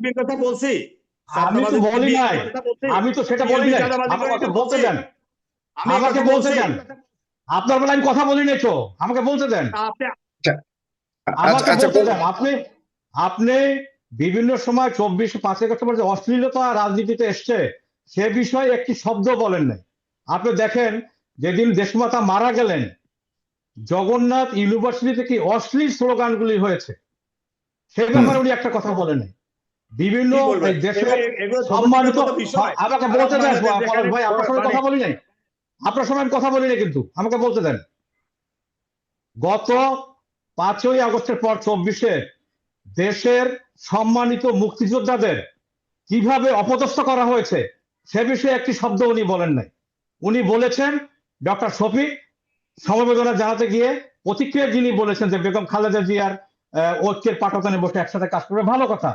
বিএনপির কথা বলছি। আমি তো বলি নাই। আমি তো সেটা বলি নাই। আমাকে বলতে দেন। আমাকে বলতে দেন। আপনার বেলা আমি কথা বলি নাই তো। আমাকে বলতে দেন। আপনি আমাকে আচ্ছা, বলতে দেন। আপনি আপনি বিভিন্ন সময় চব্বিশ পাঁচ পর যে অশ্লীলতা রাজনীতিতে এসছে সে বিষয়ে একটি শব্দ বলেন নাই। আপনি দেখেন যেদিন দেশমাতা মারা গেলেন জগন্নাথ ইউনিভার্সিটিতে কি অশ্লীল স্লোগানগুলি হয়েছে। সে ব্যাপারে উনি একটা কথা বলেন নাই। বিভিন্ন দেশের সম্মানিত আমাকে বলতে দেন ভাই আপনার সঙ্গে কথা বলি নাই। আপনার সঙ্গে আমি কথা বলি নাই কিন্তু আমাকে বলতে দেন। গত পাঁচই আগস্টের পর চব্বিশে দেশের সম্মানিত মুক্তিযোদ্ধাদের কীভাবে অপদস্থ করা হয়েছে সে বিষয়ে একটি শব্দ উনি বলেন নাই। উনি বলেছেন ডক্টর শফিক সমবেদনা জানাতে গিয়ে প্রতিক্রিয়া যিনি বলেছেন যে বেগম খালেদা জিয়ার ঐক্যের পাঠদানে বসে একসাথে কাজ করবে ভালো কথা।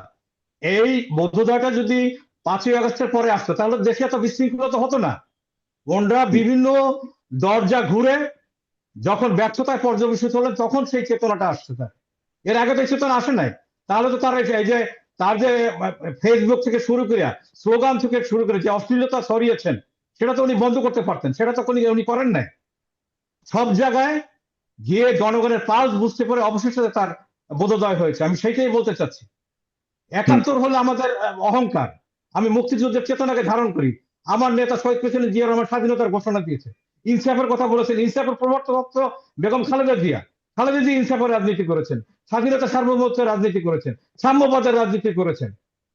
এই বোধোদয়টা যদি পাঁচই আগস্টের পরে আসতো তাহলে দেশে এত বিশৃঙ্খলা তো হতো না। ওনরা বিভিন্ন দরজা ঘুরে যখন ব্যর্থতায় পর্যবেসিত হলেন তখন সেই চেতনাটা আসছে তার। এর আগে তো এই চেতনা আসে নাই। তাহলে তো তার এই যে তার যে ফেসবুক থেকে শুরু করে স্লোগান থেকে শুরু করে যে অশ্লীলতা ছড়িয়েছেন সেটা তো উনি বন্ধ করতে পারতেন। সেটা তো উনি উনি করেন নাই। সব জায়গায় গিয়ে জনগণের পালস বুঝতে পারে অবশেষে তার বোধোদয় হয়েছে। আমি সেইটাই বলতে চাচ্ছি। একাত্তর হলো আমাদের অহংকার। আমি মুক্তিযুদ্ধের চেতনাকে ধারণ করি। আমার নেতা শহীদ পেছনে জিয়া রহমান স্বাধীনতার ঘোষণা দিয়েছে। ইনসাফের কথা বলেছেন। ইনসাফের প্রবর্তক বেগম খালেদা জিয়া। খালেদা জিয়া ইনসাফের রাজনীতি করেছেন। স্বাধীনতা সার্বভৌমত্বের রাজনীতি করেছেন। সাম্যবাদের রাজনীতি করেছেন।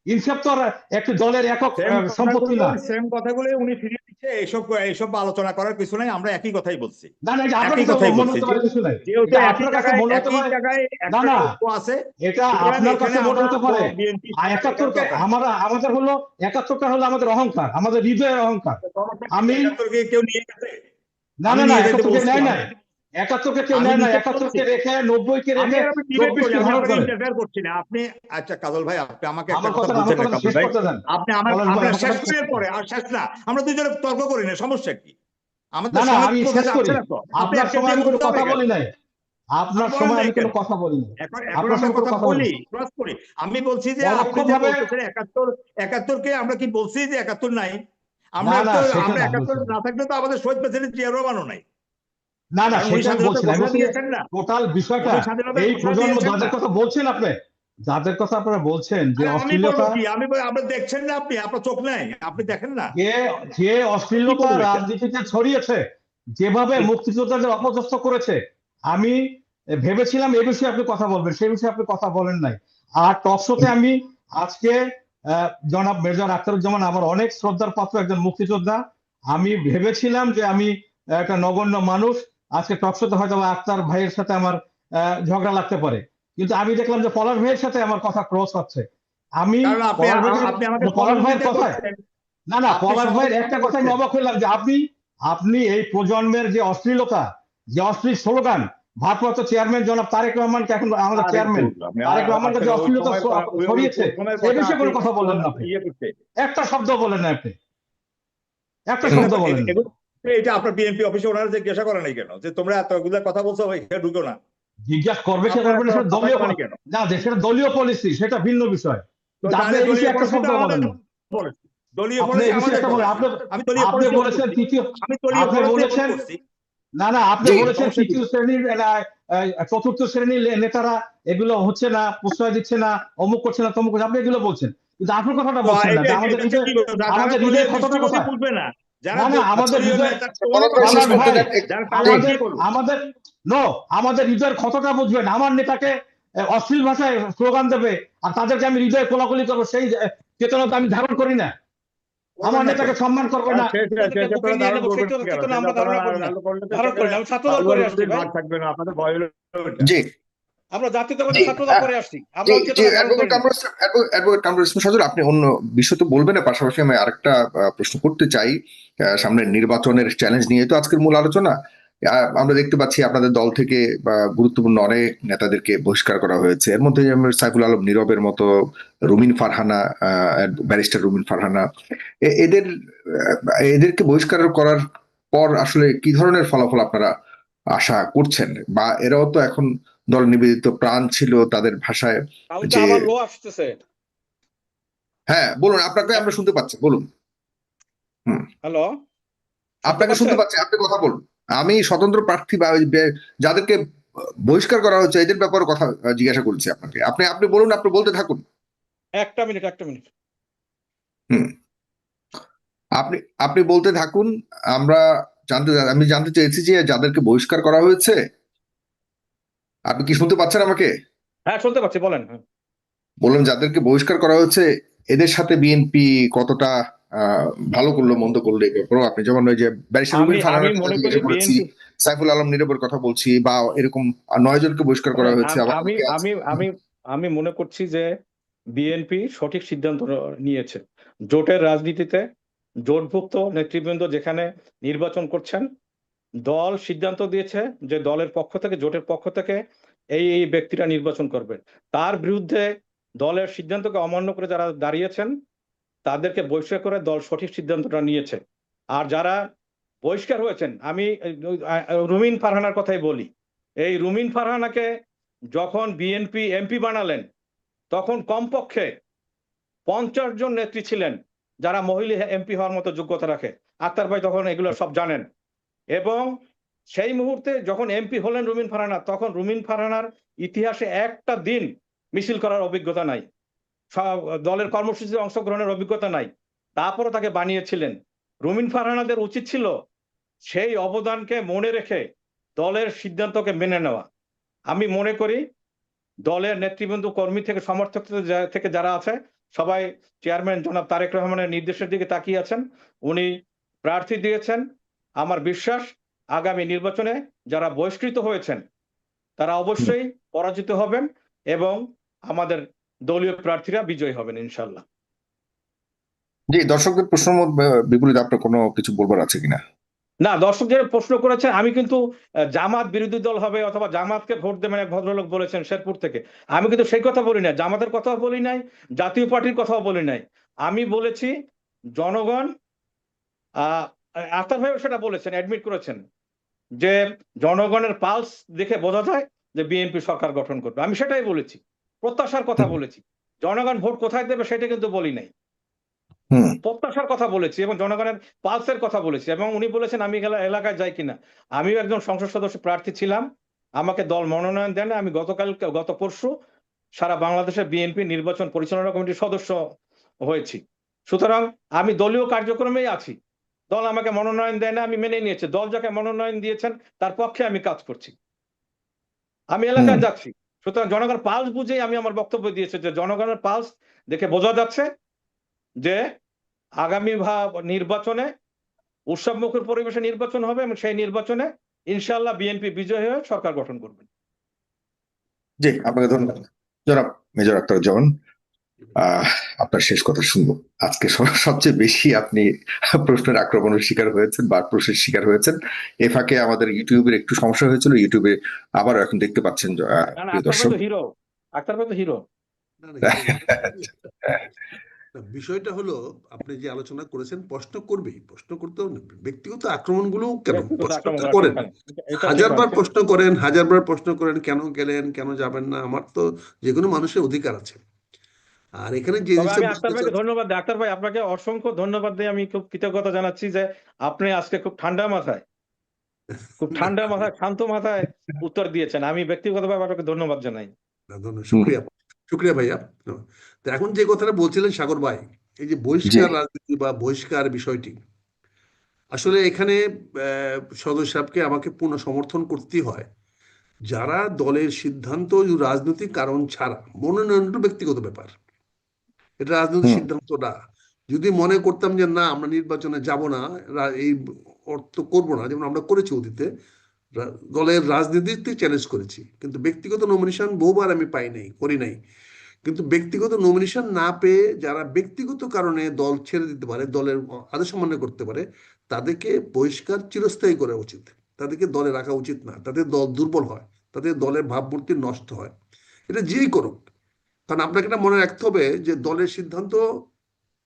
ইনসাফ তো আর একটি দলের একক সম্পত্তি না সেম কথাগুলো উনি ফিরিয়ে দিচ্ছে এইসব এইসব আলোচনা করার কিছু নাই আমরা একই কথাই বলছি না না আপনার একই কথাই মনে। হতে পারে কিছু নাই আপনার কাছে মনে হতে পারে না, না। আছে এটা আপনার কাছে মনে হতে পারে একাত্তরকে আমরা আমাদের হলো একাত্তরটা হলো আমাদের অহংকার আমাদের হৃদয়ের অহংকার আমি- কেউ নিয়ে গেছে না না না একাত্তরকে নেয় না। একাত্তরকে কেউ নেয় না একাত্তরকে। রেখে নব্বইকে রেখে করছি না। আপনি আচ্ছা কাজল ভাই আপনি আমাকে আমার কথা কথা আমার বলছেন না, কথা কাজল শেষ ভাই। করতে দেন। আপনি আমার আমরা শেষ করে পরে আর শেষ না আমরা দুজনে তর্ক করি না সমস্যা কি? আমাদের আমি শেষ করি। আপনার সময় আমি কোনো কথা বলি নাই। আপনার সময় আমি কোনো কথা বলি নাই। এখন এখন আপনার সঙ্গে কথা কথা বলি বলি। ক্রস করি। আমি বলছি যে আপনি যে একাত্তর একাত্তরকে আমরা কি বলছি যে একাত্তর নাই? আমরা তো একাত্তর না। না থাকলে তো আমাদের শহীদ প্রেসিডেন্ট জিয়া রহমানও নাই। না না টোটাল বিষয়টা এই প্রজন্ম যাদের কথা বলছেন আপনি যাদের কথা আপনারা বলছেন যে অশ্লীলতা আমি আপনি দেখছেন না আপনি? আপনার চোখ নাই। আপনি দেখেন না? যে যে অশ্লীলতা? রাজনীতিতে ছড়িয়েছে যেভাবে মুক্তিযোদ্ধাদের অপদস্থ করেছে আমি ভেবেছিলাম এ বিষয়ে আপনি কথা বলবেন সেই বিষয়ে আপনি কথা বলেন নাই। আর টকশোতে আমি আজকে আহ, জনাব মেজর আখতারুজ্জামান আমার অনেক শ্রদ্ধার পাত্র একজন মুক্তিযোদ্ধা। আমি ভেবেছিলাম যে আমি একটা নগণ্য মানুষ আজকে টকশোতে হয়তো আক্তার ভাইয়ের সাথে আমার ঝগড়া লাগতে পারে। কিন্তু আমি দেখলাম যে পলাশ ভাইয়ের সাথে আমার কথা ক্রস হচ্ছে। আমি পলাশ ভাইয়ের- আপনি আমাকে পলাশ ভাইয়ের কথায় না না পলাশ ভাইয়ের একটা কথা আমি অবাক হইলাম যে আপনি আপনি এই প্রজন্মের যে অশ্লীলতা যে অশ্লীল স্লোগান ভারপ্রাপ্ত চেয়ারম্যান জনাব তারেক রহমানকে এখন আমাদের চেয়ারম্যান তারেক রহমানকে যে অশ্লীলতা ছড়িয়েছে এই বিষয়ে কোনো কথা বললেন না আপনি। ইয়ে একটা শব্দ বলেন না আপনি। একটা শব্দ বলেন না। এটা আপনার বিএনপি অফিসে ওনারা জিজ্ঞাসা করে নাই কেন? যে তোমরা এতগুলো কথা বলছো এখানে ঢুকো না। জিজ্ঞাসা করবে করবে না, সেটা দলীয় কেন? না সেটা দলীয় পলিসি সেটা ভিন্ন বিষয়। একটা শব্দ বলেন। আমাদের দলীয় পলিসি এই বিষয়ে আমাদের একটা বলেন। policy। আপনি আমি দলীয় আপনি বলেছেন তৃতীয় আমি দলীয় বলেছেন- না না আপনি বলেছেন তৃতীয় শ্রেণির চতুর্থ শ্রেণির নেতারা এগুলো হচ্ছে না প্রশ্রয় দিচ্ছে না অমুক করছে না তমুক করছে আপনি এগুলো বলছেন। কিন্তু আপনার কথাটা বলছেন না আমাদের বলব? আমাদের কথাটা না, আমাদের নো হৃদয়ের ক্ষতটা বুঝবেন? আমার নেতাকে অশ্লীল ভাষায় স্লোগান দেবে আর তাদেরকে আমি হৃদয়ে কোলাকুলি করব সেই আহ, চেতনা আমি ধারণ করি না। আমার নেতাকে সম্মান করবে না। বুকে আপনারা নিয়ে ধারণ আমরা করি না। ধারণ না, আসছি। জি। আমরা জাতীয়তাবাদী। করে আসছি আমরা আপনি অন্য বিষয় তো বলবেন পাশাপাশি আমি আরেকটা প্রশ্ন করতে চাই। আহ, সামনের নির্বাচনের চ্যালেঞ্জ নিয়ে তো আজকের মূল আলোচনা। আমরা দেখতে পাচ্ছি আপনাদের দল থেকে গুরুত্বপূর্ণ অনেক নেতাদেরকে বহিষ্কার করা হয়েছে। এর মধ্যে যেমন সাইফুল আলম নীরবের মতো রুমিন ফারহানা ব্যারিস্টার রুমিন ফারহানা। এদের এদেরকে বহিষ্কার করার পর আসলে কি ধরনের ফলাফল আপনারা আশা করছেন? বা এরাও তো এখন দল নিবেদিত প্রাণ ছিল তাদের ভাষায় যে- হ্যাঁ বলুন আপনাকে আমরা শুনতে পাচ্ছি বলুন। হ্যালো? আপনাকে শুনতে পাচ্ছি আপনি কথা বলুন। আমি স্বতন্ত্র প্রার্থী বা যাদেরকে বহিষ্কার করা হচ্ছে এদের ব্যাপারে কথা জিজ্ঞাসা করছি আপনাকে। আপনি আপনি বলুন আপনি বলতে থাকুন। একটা মিনিট একটা মিনিট। আপনি আপনি বলতে থাকুন আমরা জানতে আমি জানতে চেয়েছি যে যাদেরকে বহিষ্কার করা হয়েছে আপনি কি শুনতে পাচ্ছেন আমাকে? হ্যাঁ শুনতে পাচ্ছি বলেন। বললাম যাদেরকে বহিষ্কার করা হয়েছে এদের সাথে বিএনপি কতটা ভালো করল মন্দ করল এই ব্যাপারেও আপনি যেমন ওই যে সাইফুল আলম নীরবের কথা বলছি বা এরকম নয় জনকে বহিষ্কার করা হয়েছে আমি আমি আমি আমি মনে করছি যে বিএনপি সঠিক সিদ্ধান্ত নিয়েছে। জোটের রাজনীতিতে জোটভুক্ত নেতৃবৃন্দ যেখানে নির্বাচন করছেন দল সিদ্ধান্ত দিয়েছে যে দলের পক্ষ থেকে, জোটের পক্ষ থেকে এই এই ব্যক্তিরা নির্বাচন করবেন তার বিরুদ্ধে দলের সিদ্ধান্তকে অমান্য করে যারা দাঁড়িয়েছেন, তাদেরকে বহিষ্কার করে দল সঠিক সিদ্ধান্তটা নিয়েছে। আর যারা বহিষ্কার হয়েছেন, আমি রুমিন ফারহানার কথাই বলি, এই রুমিন ফারহানাকে যখন বিএনপি এমপি বানালেন, তখন কমপক্ষে পঞ্চাশ জন নেত্রী ছিলেন যারা মহিলা এমপি হওয়ার মতো যোগ্যতা রাখে। আক্তার ভাই তখন এগুলো সব জানেন। এবং সেই মুহূর্তে যখন এমপি হলেন রুমিন ফারহানা তখন রুমিন ফারহানার ইতিহাসে একটা দিন মিছিল করার অভিজ্ঞতা নাই। দলের কর্মসূচিতে অংশগ্রহণের অভিজ্ঞতা নাই। তারপরও তাকে বানিয়েছিলেন। রুমিন ফারহানাদের উচিত ছিল সেই অবদানকে মনে রেখে দলের সিদ্ধান্তকে মেনে নেওয়া। আমি মনে করি দলের নেতৃবৃন্দ, কর্মী থেকে, সমর্থক থেকে থেকে যারা আছে, সবাই চেয়ারম্যান জনাব তারেক রহমানের নির্দেশের দিকে তাকিয়ে আছেন। উনি প্রার্থী দিয়েছেন। আমার বিশ্বাস আগামী নির্বাচনে যারা বহিষ্কৃত হয়েছেন তারা অবশ্যই পরাজিত হবেন এবং আমাদের দলীয় প্রার্থীরা বিজয়ী হবেন ইনশাল্লাহ জি দর্শকদের প্রশ্ন বিপরীতে আপনার কোনো কিছু বলবার আছে কিনা? না দর্শক যারা প্রশ্ন করেছেন আমি কিন্তু জামাত বিরোধী দল হবে অথবা জামাতকে ভোট দেবেন এক ভদ্রলোক বলেছেন শেরপুর থেকে আমি কিন্তু সেই কথা বলি না জামাতের কথাও বলি নাই জাতীয় পার্টির কথাও বলি নাই। আমি বলেছি জনগণ আহ আক্তার ভাইও সেটা বলেছেন অ্যাডমিট করেছেন যে জনগণের পালস দেখে বোঝা যায় যে বিএনপি সরকার গঠন করবে। আমি সেটাই বলেছি প্রত্যাশার কথা বলেছি। জনগণ ভোট কোথায় দেবে সেটা কিন্তু বলি নাই। প্রত্যাশার কথা বলেছি এবং জনগণের পালসের কথা বলেছি এবং উনি বলেছেন আমি এলা- এলাকায় যাই কিনা? আমিও একজন সংসদ সদস্য প্রার্থী ছিলাম। আমাকে দল মনোনয়ন দেন আমি গতকাল গত পরশু সারা বাংলাদেশের বিএনপি নির্বাচন পরিচালনা কমিটির সদস্য হয়েছি। সুতরাং আমি দলীয় কার্যক্রমেই আছি। দল আমাকে মনোনয়ন দেয় না আমি মেনে নিয়েছি। দল যাকে মনোনয়ন দিয়েছেন তার পক্ষে আমি কাজ করছি। আমি এলাকায় যাচ্ছি। সুতরাং জনগণের পালস বুঝেই আমি আমার বক্তব্য দিয়েছি যে জনগণের পালস দেখে বোঝা যাচ্ছে যে আগামী নির্বাচনে উৎসবমুখর পরিবেশে নির্বাচন হবে এবং সেই নির্বাচনে ইনশাল্লাহ বিএনপি বিজয় হয়ে সরকার গঠন করবে। জি আপনাকে ধন্যবাদ। জনাব মেজর আক্তার আহ আপনার শেষ কথা শুনব। আজকে সবচেয়ে বেশি আপনি প্রশ্নের আক্রমণের শিকার হয়েছেন বা প্রশ্নের শিকার হয়েছেন। এ ফাঁকে আমাদের ইউটিউবের একটু সমস্যা হয়েছিল ইউটিউবে আবার এখন দেখতে পাচ্ছেন দর্শক। হিরো। আক্তার বিষয়টা হলো আপনি যে আলোচনা করেছেন প্রশ্ন করবেই। প্রশ্ন করতে ব্যক্তিগত আক্রমণগুলো কেন? আক্রমণ করেন করা ঠিক না। এটা ঠিক হাজারবার প্রশ্ন করেন হাজারবার প্রশ্ন করেন কেন গেলেন কেন যাবেন না? আমার তো যে কোনো মানুষের অধিকার আছে। আর এখানে যে আমি বুঝতে ভাইকে ধন্যবাদ দিই। আক্তার ভাই আপনাকে অসংখ্য ধন্যবাদ দিয়ে আমি খুব কৃতজ্ঞতা জানাচ্ছি যে আপনি আজকে খুব ঠান্ডা মাথায় খুব ঠান্ডা মাথায় শান্ত মাথায় উত্তর দিয়েছেন। আমি ব্যক্তিগতভাবে আপনাকে ধন্যবাদ জানাই। শুক্রিয়া শুক্রিয়া ভাইয়া। তো এখন যে কথাটা বলছিলেন সাগর ভাই এই যে বহিষ্কার রাজনীতি বা বহিষ্কার বিষয়টি আসলে এখানে আহ, সদস্য সাহেবকে আমাকে পূর্ণ সমর্থন করতেই হয়। যারা দলের সিদ্ধান্ত রাজনৈতিক কারণ ছাড়া মনোনয়নটা ব্যক্তিগত ব্যাপার। এটা রাজনৈতিক। সিদ্ধান্ত না। যদি মনে করতাম যে না আমরা নির্বাচনে যাব না এই অর্থ করব না যেমন আমরা করেছি অতীতে দলের রাজনীতিতে চ্যালেঞ্জ করেছি। কিন্তু ব্যক্তিগত নমিনেশন বহুবার আমি পাই নাই করি নাই। কিন্তু ব্যক্তিগত নমিনেশন না পেয়ে যারা ব্যক্তিগত কারণে দল ছেড়ে দিতে পারে দলের আদেশ অমান্য করতে পারে তাদেরকে বহিষ্কার চিরস্থায়ী করা উচিত। তাদেরকে দলে রাখা উচিত না। তাদের দল দুর্বল হয়। তাদের দলের ভাবমূর্তি নষ্ট হয়। এটা যেই করুক কারণ আপনাকে এটা মনে রাখতে হবে যে দলের সিদ্ধান্ত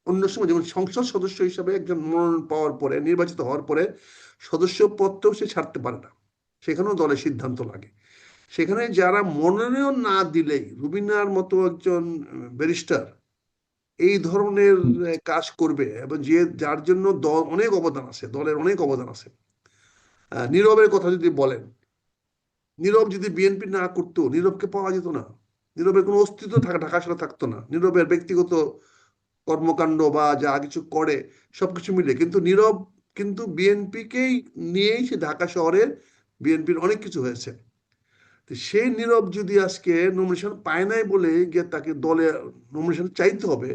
অন্য সময়, যেমন সংসদ সদস্য হিসাবে একজন মনোনয়ন পাওয়ার পরে, নির্বাচিত হওয়ার পরে সদস্য পদটাও সে ছাড়তে পারে না। সেখানেও দলের সিদ্ধান্ত লাগে। সেখানে যারা মনোনয়ন না দিলেই রুবিনার মতো একজন ব্যারিস্টার এই ধরনের কাজ করবে এবং যে, যার জন্য দল অনেক অবদান আছে, দলের অনেক অবদান আছে। নীরবের কথা যদি বলেন, নীরব যদি বিএনপি না করতো, নীরবকে পাওয়া যেত না। নীরবের কোনো অস্তিত্ব থাকা ঢাকা শহরে থাকতো না। নীরবের ব্যক্তিগত কর্মকাণ্ড বা যা কিছু করে, সবকিছু মিলে। কিন্তু নীরব কিন্তু বিএনপিকেই নিয়েই সে ঢাকা শহরে বিএনপির অনেক কিছু হয়েছে। সেই নীরব যদি আজকে নমিনেশন পায় নাই বলে গিয়ে তাকে দলে নমিনেশন চাইতে হবে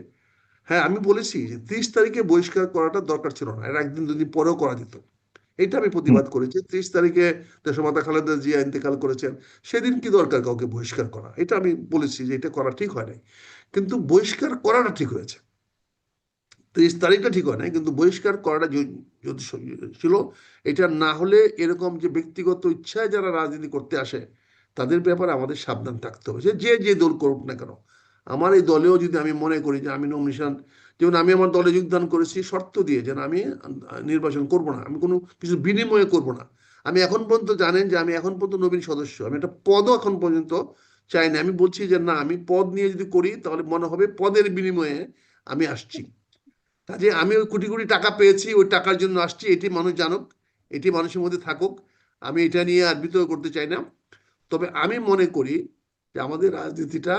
হ্যাঁ আমি বলেছি যে ত্রিশ তারিখে বহিষ্কার করাটা দরকার ছিল না। এর একদিন দুদিন পরেও করা যেত। এটা আমি প্রতিবাদ করেছি। ত্রিশ তারিখে দেশমাতা খালেদা জিয়া ইন্তেকাল করেছেন, সেদিন কি দরকার কাউকে বহিষ্কার করা? এটা আমি বলেছি যে এটা করা ঠিক হয় নাই। কিন্তু বহিষ্কার করাটা ঠিক হয়েছে। ত্রিশ তারিখটা ঠিক হয় নাই, কিন্তু বহিষ্কার করাটা যদি ছিল, এটা না হলে এরকম যে ব্যক্তিগত ইচ্ছায় যারা রাজনীতি করতে আসে, তাদের ব্যাপারে আমাদের সাবধান থাকতে হবে। যে যে দল করুক না কেন, আমার এই দলেও যদি আমি মনে করি যে আমি নমিনেশন যেমন আমি আমার দলে যোগদান করেছি, শর্ত দিয়ে যেন আমি নির্বাচন করব না। আমি কোনো কিছু বিনিময়ে করব না। আমি এখন পর্যন্ত জানেন যে আমি এখন পর্যন্ত নবীন সদস্য। আমি একটা পদও এখন পর্যন্ত চাই না। আমি বলছি যে না, আমি পদ নিয়ে যদি করি, তাহলে মনে হবে পদের বিনিময়ে আমি আসছি। কাজে আমি ওই কোটি কোটি টাকা পেয়েছি, ওই টাকার জন্য আসছি। এটি মানুষ জানুক, এটি মানুষের মধ্যে থাকুক। আমি এটা নিয়ে আর বিতর্ক করতে চাই না। তবে আমি মনে করি যে আমাদের রাজনীতিটা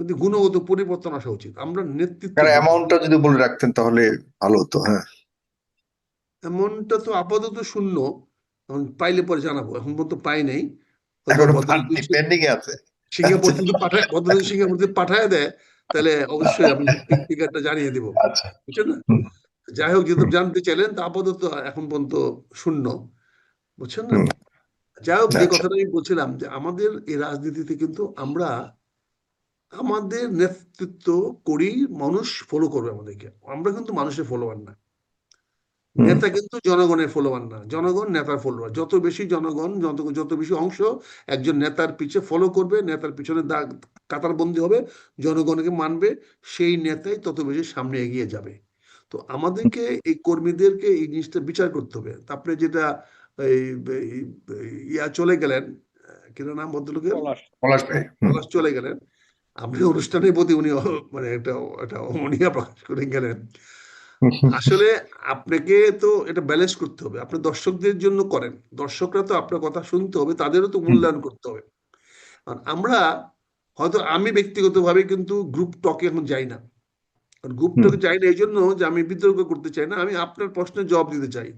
কিন্তু গুণগত পরিবর্তন আসা উচিত। আমরা নেতৃত্ব অ্যামাউন্টটা যদি বলে রাখতেন তাহলে ভালো হতো হ্যাঁ। এমনটা তো আপাতত শূন্য এখন পাইলে পরে জানাব এখন পর্যন্ত পাই নাই। পেন্ডিং আছে। সিঙ্গাপুর যদি পাঠায় সিঙ্গাপুর যদি পাঠায় দেয় তাহলে অবশ্যই আমি ফিগারটা জানিয়ে দিব। আচ্ছা। বুঝছেন না? যাই হোক যেহেতু জানতে চাইলেন তা আপাতত এখন পর্যন্ত শূন্য। বুঝছেন না? যাই হোক যে আচ্ছা। কথাটা আমি বলছিলাম যে আমাদের এই রাজনীতিতে কিন্তু আমরা আমাদের নেতৃত্ব করি মানুষ ফলো করবে আমাদেরকে। আমরা কিন্তু মানুষের ফলোয়ার না। নেতা কিন্তু জনগণের ফলোয়ার না। জনগণ নেতার ফলোয়ার যত বেশি জনগণ যত যত বেশি অংশ একজন নেতার পিছে ফলো করবে নেতার পিছনে দাগ কাতারবন্দি হবে জনগণকে মানবে সেই নেতাই তত বেশি সামনে এগিয়ে যাবে। তো আমাদেরকে এই কর্মীদেরকে এই জিনিসটা বিচার করতে হবে। তারপরে যেটা ইয়া চলে গেলেন আহ, কি নাম ভদ্রলোকের। পলাশ চলে গেলেন। আপনি অনুষ্ঠানের প্রতি উনি মানে একটা একটা অমনিয়া প্রকাশ করে গেলেন। আসলে আপনাকে তো এটা ব্যালেন্স করতে হবে। আপনি দর্শকদের জন্য করেন। দর্শকরা তো আপনার কথা শুনতে হবে তাদেরও তো মূল্যায়ন করতে হবে। আমরা হয়তো আমি ব্যক্তিগতভাবে কিন্তু গ্রুপ টকে এখন যাই না। গ্রুপ। টকে যাই না এই জন্য যে আমি বিতর্ক করতে চাই না আমি আপনার প্রশ্নের জবাব দিতে চাই।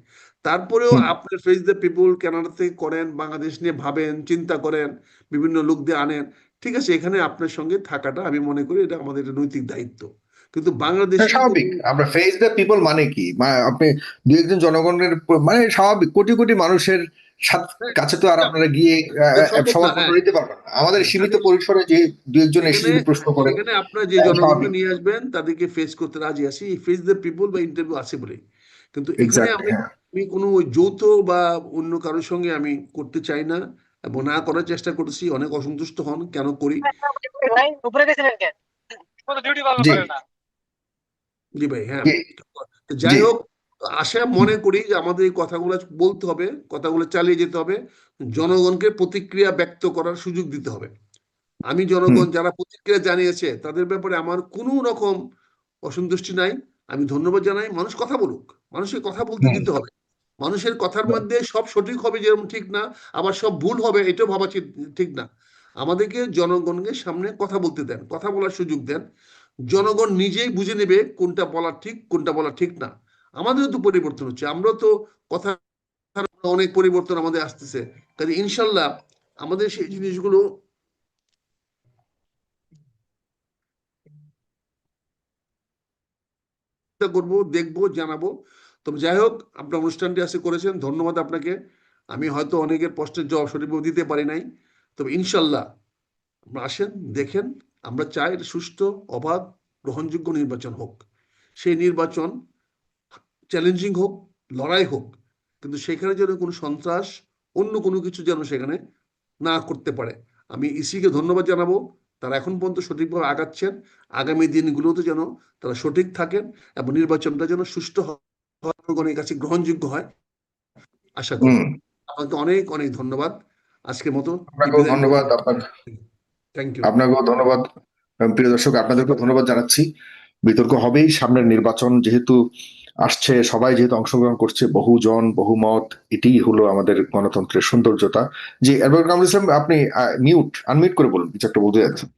তারপরেও আপনার ফেস দ্য পিপল কানাডা থেকে করেন বাংলাদেশ নিয়ে ভাবেন চিন্তা করেন বিভিন্ন লোক দিয়ে আনেন। ঠিক আছে এখানে আপনার সঙ্গে থাকাটা আমি মনে করি এটা আমাদের একটা নৈতিক দায়িত্ব। কিন্তু বাংলাদেশ হ্যাঁ, স্বাভাবিক। আমরা ফেস দ্য পিপল মানে কি? আপনি দু একজন জনগণের মানে স্বাভাবিক কোটি কোটি মানুষের কাছে তো আর আপনারা গিয়ে সমাধান হ্যাঁ। দিতে পারবেন না। আমাদের সীমিত পরিসরে যে দু একজন এসে প্রশ্ন করে এখানে আপনার যে হ্যাঁ, জনগণকে নিয়ে আসবেন তাদেরকে ফেস করতে রাজি আছি। ফেস দ্য পিপল বা ইন্টারভিউ আছে বলে। কিন্তু এখানে আমি কোনো যৌথ বা অন্য কারোর সঙ্গে আমি করতে চাই না। এবং না করার চেষ্টা করছি অনেক অসন্তুষ্ট হন কেন করি? জি। করে না। জি ভাই হ্যাঁ। যাই হোক আশা মনে করি যে আমাদের এই কথাগুলো বলতে হবে কথাগুলো চালিয়ে যেতে হবে জনগণকে প্রতিক্রিয়া ব্যক্ত করার সুযোগ দিতে হবে। আমি জনগণ যারা প্রতিক্রিয়া জানিয়েছে তাদের ব্যাপারে আমার কোনো রকম অসন্তুষ্টি নাই। আমি ধন্যবাদ জানাই মানুষ কথা বলুক মানুষের কথা বলতে দিতে হবে। মানুষের কথার মধ্যে সব সঠিক হবে যেরকম ঠিক না আবার সব ভুল হবে এটাও ভাবা ঠিক- না। আমাদেরকে জনগণকে সামনে কথা বলতে দেন কথা বলার সুযোগ দেন। জনগণ নিজেই বুঝে নেবে কোনটা বলা ঠিক কোনটা বলা ঠিক না। আমাদেরও তো পরিবর্তন হচ্ছে আমরাও তো কথা অনেক পরিবর্তন আমাদের আসতেছে। কাজে ইনশাল্লাহ আমাদের সেই জিনিসগুলো করব দেখব জানাব। তবে যাই হোক, আপনার অনুষ্ঠানটি আজকে করেছেন, ধন্যবাদ আপনাকে। আমি হয়তো অনেকের প্রশ্নের জবাব সঠিকভাবে দিতে পারি নাই। তবে ইনশাল্লাহ আপনারা আসেন, দেখেন, আমরা চাই এটা সুষ্ঠু, অবাধ, গ্রহণযোগ্য নির্বাচন হোক। সেই নির্বাচন চ্যালেঞ্জিং হোক, লড়াই হোক, কিন্তু সেখানে যেন কোনো সন্ত্রাস, অন্য কোনো কিছু যেন সেখানে না করতে পারে। আমি ইসিকে ধন্যবাদ জানাব, তারা এখন পর্যন্ত সঠিকভাবে আগাচ্ছেন। আগামী দিনগুলোতে যেন তারা সঠিক থাকেন এবং নির্বাচনটা যেন সুষ্ঠু হয়। জনগণের কাছে গ্রহণযোগ্য হয়। আশা করি। আপনাকে অনেক অনেক ধন্যবাদ। আজকের মতো ধন্যবাদ। আপনার থ্যাংক ইউ আপনাকেও ধন্যবাদ। প্রিয় দর্শক আপনাদেরকেও ধন্যবাদ জানাচ্ছি। বিতর্ক হবেই সামনের নির্বাচন। যেহেতু আসছে সবাই যেহেতু অংশগ্রহণ করছে বহুজন বহুমত এটাই হলো আমাদের গণতন্ত্রের সৌন্দর্যতা। কামরুল ইসলাম আপনি মিউট আনমিউট করে বলুন। কিছু একটা বলতে যাচ্ছেন।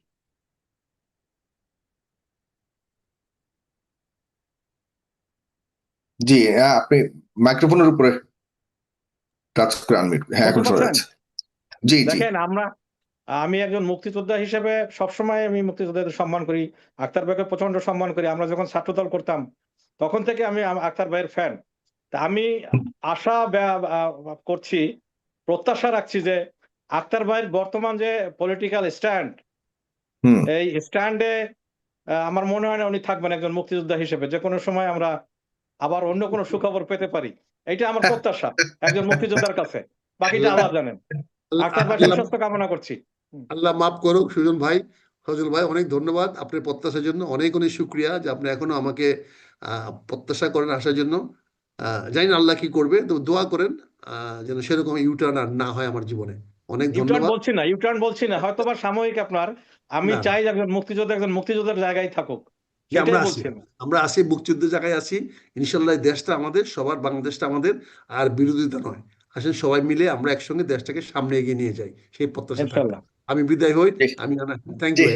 জি আহ, আপনি মাইক্রোফোনের উপরে টাচ করে আনমিউট হ্যাঁ এখন শোনা যাচ্ছে। জি জি। দেখেন আমরা আমি একজন মুক্তিযোদ্ধা হিসেবে সবসময় আমি মুক্তিযোদ্ধাদের সম্মান করি আক্তার ভাইকে প্রচণ্ড সম্মান করি। আমরা যখন ছাত্রদল করতাম তখন থেকে আমি আম- আক্তার ভাইয়ের ফ্যান তা আমি আশা করছি প্রত্যাশা রাখছি যে আক্তার ভাইয়ের বর্তমান যে পলিটিক্যাল স্ট্যান্ড হুম। এই স্ট্যান্ডে আমার মনে হয় না উনি থাকবেন একজন মুক্তিযোদ্ধা হিসেবে। যে কোনো সময় আমরা আবার অন্য কোনো সুখবর পেতে পারি। এটা আমার প্রত্যাশা একজন মুক্তিযোদ্ধার কাছে। বাকিটা আল্লাহ জানেন। আক্তার ভাই আল্লাহ সুস্বাস্থ্য কামনা করছি। আল্লাহ মাফ করুক সুজন ভাই ফজল ভাই অনেক ধন্যবাদ আপনার প্রত্যাশার জন্য। অনেক অনেক শুক্রিয়া যে আপনি এখনও আমাকে প্রত্যাশা করেন আসার জন্য। জানি না আল্লাহ কি করবে তো দোয়া করেন আহ, যেন সেরকম ইউটার্ন আর না হয় আমার জীবনে। অনেক ধন্যবাদ। বলছি না ইউটার্ন বলছি না। হয়তো বা সাময়িক আপনার। আমি। চাই যে একজন মুক্তিযোদ্ধা একজন মুক্তিযোদ্ধার জায়গায় থাকুক। যে আমরা আছি? আমরা আছি মুক্তিযুদ্ধের জায়গায় আছি। ইনশাল্লাহ দেশটা আমাদের সবার বাংলাদেশটা আমাদের আর বিরোধিতা নয়। আসলে সবাই মিলে আমরা একসঙ্গে দেশটাকে সামনে এগিয়ে নিয়ে যাই সেই প্রত্যাশা আমি বিদায় হই। আমি থ্যাংক। ইউ